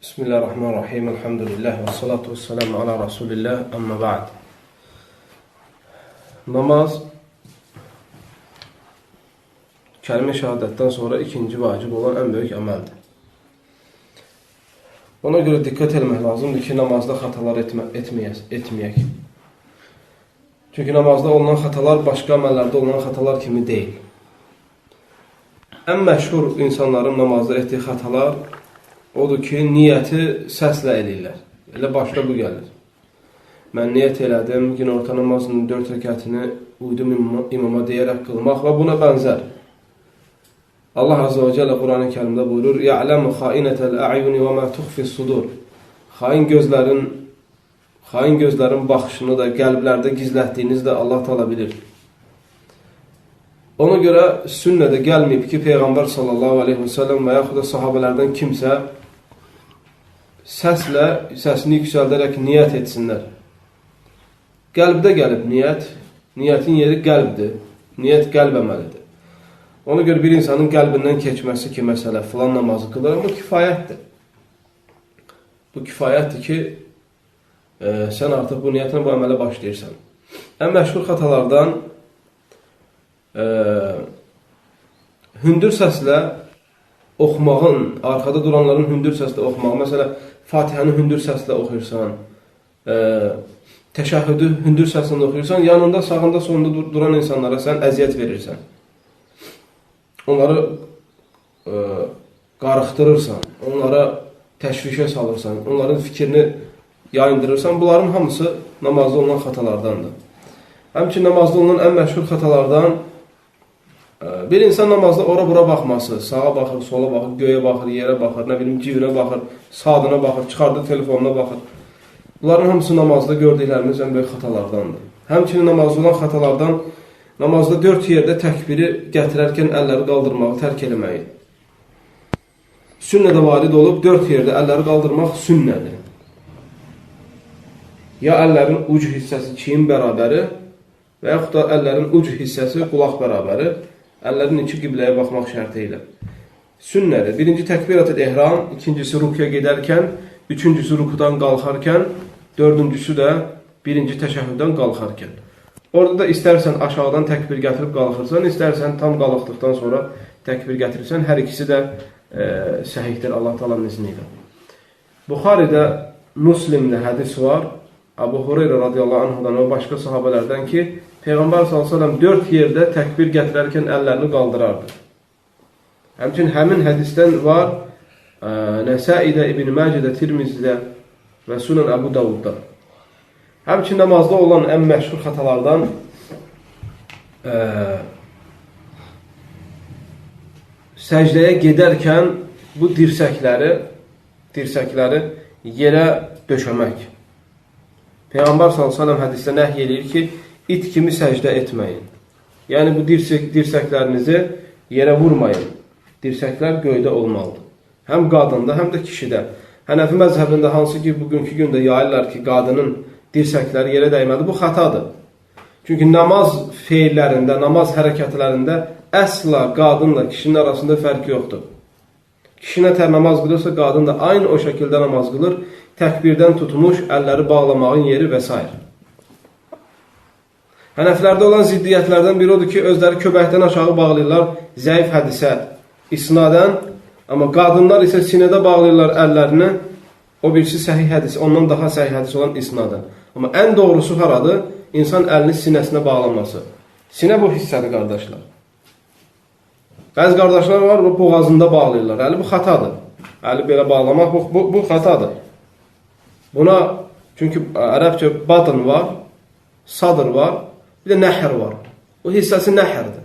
Bismillahirrahmanirrahim. Elhamdülillah və salatu vəssalamu ala Rasulillah. Amma ba'd. Namaz kəlmə şəhadətdən sonra ikinci vacib olan ən böyük əməldir. Ona görə diqqət etmək lazımdır ki, namazda xatalar etmə, etməyək, etməyək. Çünki namazda olunan xatalar başqa əməllərdə olunan xatalar kimi deyil. Ən məşhur insanların namazda etdiyi xatalar odur ki, niyyəti səslə eləyirlər. Elə başda bu gəlir. Mən niyyət elədim, gün orta namazının dörd rəkətini uydum imama, deyərək qılmaq və buna bənzər. Allah Azze və Cəllə Quran-ı kərimdə buyurur, Ya'ləmu xainətəl əyuni və mə tuxfis sudur. Xain gözlərin, xain gözlərin baxışını da, qəlblərdə gizlətdiyiniz də Allah tala bilir. Ona görə sünnədə gəlməyib ki, Peyğəmbər sallallahu aleyhi və səlləm və yaxud da sahabələrdən kimsə səslə, səsini yüksəldərək niyyət etsinlər. Qəlbdə gəlib niyyət, niyyətin yeri qəlbdir. Niyyət qəlb əməlidir. Ona görə bir insanın qəlbindən keçməsi ki, məsələ, filan namazı qılır, bu kifayətdir. Bu kifayətdir ki, e, sən artıq bu niyyətlə bu əmələ başlayırsan. Ən məşhur xatalardan e, hündür səslə oxumağın, arkada duranların hündür səslə oxumağı, məsələ, Fatihəni hündür səslə oxuyursan, e, təşəhhüdü hündür səslə oxuyursan, yanında, sağında, sonunda dur duran insanlara sən əziyyət verirsən. Onları e, qarıxdırırsan, onlara təşvişə salırsan, onların fikrini yayındırırsan. Bunların hamısı namazda olunan xatalardandır. Həmçin namazda olunan ən məşhur xatalardan Bir insan namazda ora-bura baxması, sağa baxır, sola baxır, göyə baxır, yerə baxır, nə bilim, civinə baxır, saatına baxır, çıxardı telefonuna baxır. Bunların hamısı namazda gördüklərimiz ən böyük xatalardandır. Həmçinin namazda olan xatalardan namazda dörd yerdə təkbiri gətirərkən əlləri qaldırmağı tərk eləməyi. Sünnədə valid olub dörd yerdə əlləri qaldırmaq sünnədir. Ya əllərin uc hissəsi çiyin bərabəri və yaxud da əllərin uc hissəsi qulaq bərabəri Əllərin iki qibləyə baxmaq şərti ilə. Sünnədir. Birinci təkbirat ehram, ikincisi rukuya gedərkən, üçüncüsü rukudan qalxarkən, dördüncüsü də birinci təşəhhüddən qalxarkən. Orada da istərsən aşağıdan təkbir gətirib qalxırsan, istərsən tam qalxdıqdan sonra təkbir gətirirsən. Hər ikisi də e, səhihdir Allah talanın izni ilə. Buxaridə Müslimdə hədis var. Abu Hureyra radiyallahu anhudan və başqa sahabələrdən ki, Peyğəmbər s.ə.v dörd yerdə təkbir gətirərkən əllərini qaldırardı. Həmçin həmin hədisdən var ə, Nəsaidə, İbn Məcidə, Tirmizdə və Sunan Əbu Davudda. Həmçin namazda olan ən məşhur xatalardan ə, səcdəyə gedərkən bu dirsəkləri dirsəkləri yerə döşəmək. Peyğəmbər s.ə.v hədisdə nəhy eləyir ki, it kimi səcdə etməyin. Yəni, bu dirsək, dirsəklərinizi yerə vurmayın. Dirsəklər göydə olmalıdır. Həm qadında, həm də kişidə. Hənəfi məzhəbində hansı ki, bugünkü gündə yayırlar ki, qadının dirsəkləri yerə dəymədi, bu xatadır. Çünki namaz feillərində, namaz hərəkətlərində əsla qadınla kişinin arasında fərq yoxdur. Kişi nə tər namaz qılırsa, qadın da aynı o şəkildə namaz qılır, təkbirdən tutmuş, əlləri bağlamağın yeri və s. Hənəflərdə olan ziddiyyətlərdən biri odur ki, özləri köbəkdən aşağı bağlayırlar zəif hədisə, isnadən, amma qadınlar isə sinədə bağlayırlar əllərini, o birisi səhih hədis, ondan daha səhih hədis olan isnadən. Amma ən doğrusu haradır? İnsan əlini sinəsinə bağlaması. Sinə bu hissədir, qardaşlar. Bəzi qardaşlar var, bu boğazında bağlayırlar. Əli bu xatadır. Əli belə bağlamaq, bu, bu, bu xatadır. Buna, çünki ərəbcə badın var, sadr var, Bir də nəhr var. O hissəsi nəhrdir.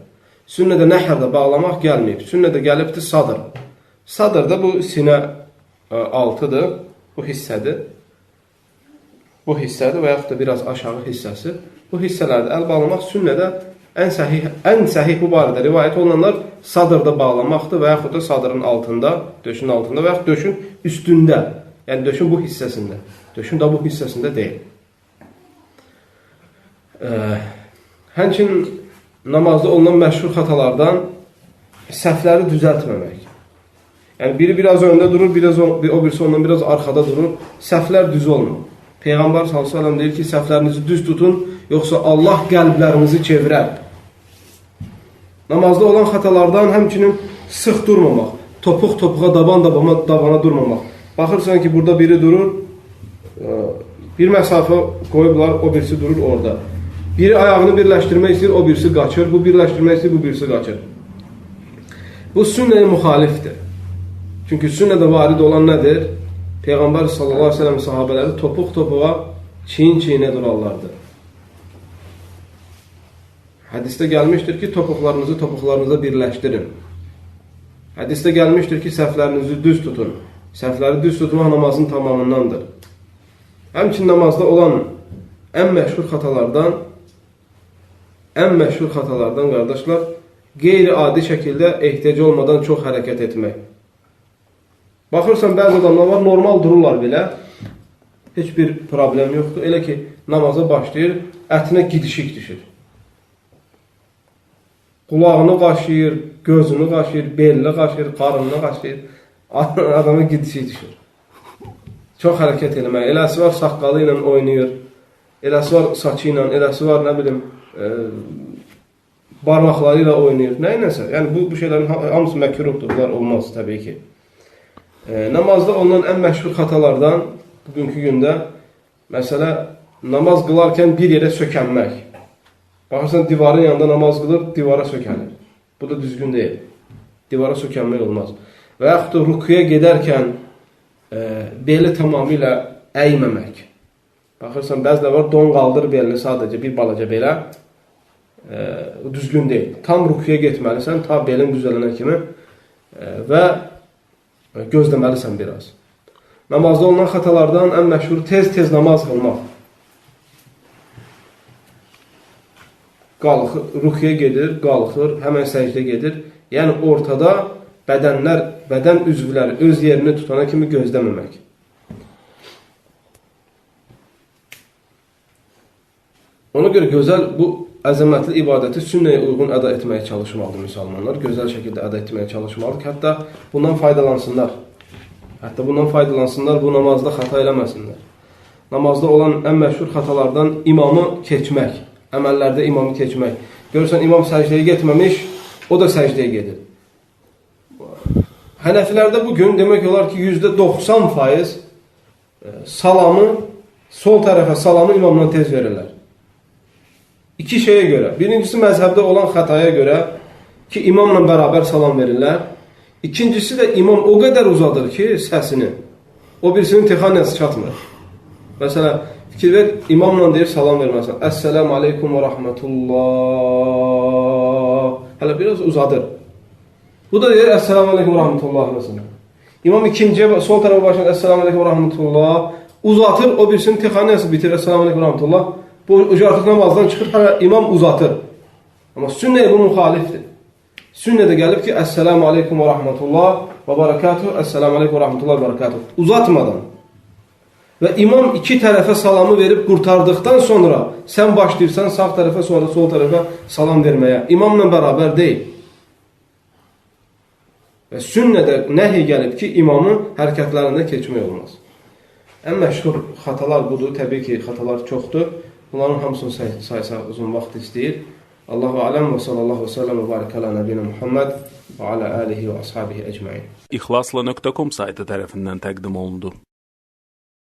Sünnədə nəhrdə bağlamaq gəlməyib. Sünnədə gəlibdir sadr. Sadr da bu sinə altıdır. Bu hissədir. Bu hissədir və yaxud da biraz aşağı hissəsi. Bu hissələrdə əl bağlamaq sünnədə ən səhih, ən səhih bu barədə rivayət olunanlar sadrda bağlamaqdır və yaxud da sadrın altında, döşün altında və yaxud döşün üstündə. Yəni döşün bu hissəsində. Döşün də bu hissəsində deyil. Ə, Həmçin namazda olunan məşhur xatalardan səhvləri düzəltməmək. Yəni biri biraz öndə durur, biraz o, o birisi ondan biraz arxada durur. Səhvlər düz olmur. Peyğəmbər sallallahu əleyhi və səlləm deyir ki, səhvlərinizi düz tutun, yoxsa Allah qəlblərinizi çevirər. Namazda olan xətalardan həmçinin sıx durmamaq, topuq topuğa, daban dabana, dabana durmamaq. Baxırsan ki, burada biri durur, e, bir məsafə qoyublar, o birisi durur orada. Biri ayağını birləşdirmək istəyir, o birisi qaçır, bu birləşdirmək istəyir, bu birisi qaçır. Bu sünnəyə müxalifdir. Çünki sünnədə varid olan nədir? Peyğəmbər sallallahu əleyhi və səlləm sahabeləri topuq topuğa, çiyin-çiyinə durarlardı. Hədisdə gəlmişdir ki, topuqlarınızı topuqlarınıza birləşdirin. Hədisdə gəlmişdir ki, səhvlərinizi düz tutun. Səhvləri düz tutmaq namazın tamamındandır. Həmçin namazda olan ən məşhur xatalardan ən məşhur xatalardan qardaşlar qeyri-adi şəkildə ehtiyac olmadan çox hərəkət etmək. Baxırsan, bəzi adamlar var, normal dururlar belə, heç bir problem yoxdur. Elə ki, namaza başlayır, ətinə gidişik düşür. Qulağını qaşıyır, gözünü qaşıyır, belini qaşıyır, qarınını qaşıyır. Adama gidişik düşür. Çox hərəkət eləmək. Eləsi var, saqqalı ilə oynayır. Eləsi var, saçı ilə, eləsi var, nə bilim, e, barmaqları ilə oynayır. Nə iləsə? Yəni, bu, bu şeylərin hamısı məkruhdur, bunlar olmaz təbii ki. E, namazda olunan ən məşhur xatalardan bugünkü gündə məsələ namaz qılarkən bir yerə sökənmək. Baxırsan divarın yanında namaz qılır, divara sökənir. Bu da düzgün deyil. Divara sökənmək olmaz. Və yaxud da rukuya gedərkən e, beli tamamilə əyməmək. Baxırsan bəziləri var don qaldır belini sadəcə bir balaca belə. E, düzgün deyil. Tam rukuya getməlisən ta belin düzələnə kimi e, və gözləməlisən biraz. Namazda olunan xatalardan ən məşhur tez-tez namaz qılmaq. Qalxır, rukiyə gedir, qalxır, həmən səcdə gedir. Yəni ortada bədənlər, bədən üzvləri öz yerini tutana kimi gözləməmək. Ona görə gözəl bu əzəmətli ibadəti sünnəyə uyğun əda etməyə çalışmalıdır müsəlmanlar. Gözəl şəkildə əda etməyə çalışmalıdır. Hətta bundan faydalansınlar. Hətta bundan faydalansınlar, bu namazda xəta eləməsinlər. Namazda olan ən məşhur xatalardan imamı keçmək, əməllərdə imamı keçmək. Görürsən, imam səcdəyə getməmiş, o da səcdəyə gedir. Hənəfilərdə bugün demək olar ki, %90% e, salamı, sol tərəfə salamı imamdan tez verirlər. İki şeyə görə. Birincisi məzhəbdə olan xətaya görə ki, imamla bərabər salam verirlər. İkincisi də imam o qədər uzadır ki, səsini. O birisinin texaniyası çatmır. Məsələn, fikir ver, imamla deyir salam verməsən. Əssəlamu aleykum və rahmetullah. Hələ biraz uzadır. Bu da deyir Əssəlamu aleykum və rahmetullah məsələn. İmam ikinciyə sol tərəfə başlayır Əssəlamu aleykum və rahmetullah. Uzatır, o birisinin texaniyası bitir Əssəlamu aleykum və rahmetullah. Bu artıq namazdan çıxır, hələ imam uzatır. Amma sünnəyə bu müxalifdir. Sünnədə gəlib ki, Əssəlamu aleykum və rahmetullah və barakatuhu, Əssəlamu aleykum və rahmetullah və barakatuhu. Uzatmadan. Və imam iki tərəfə salamı verib qurtardıqdan sonra sən başlayırsan sağ tərəfə, sonra sol tərəfə salam verməyə. İmamla bərabər deyil. Və sünnədə nəhi gəlib ki, imamın hərəkətlərində keçmək olmaz. Ən məşhur xatalar budur. Təbii ki, xatalar çoxdur. Bunların hamısını say saysa uzun vaxt istəyir. Allahu aləm və sallallahu səlləm və barik alə nəbiyyə Muhammed və alə alihi və ashabihi əcmain. İxlasla.com saytı tərəfindən təqdim olundu.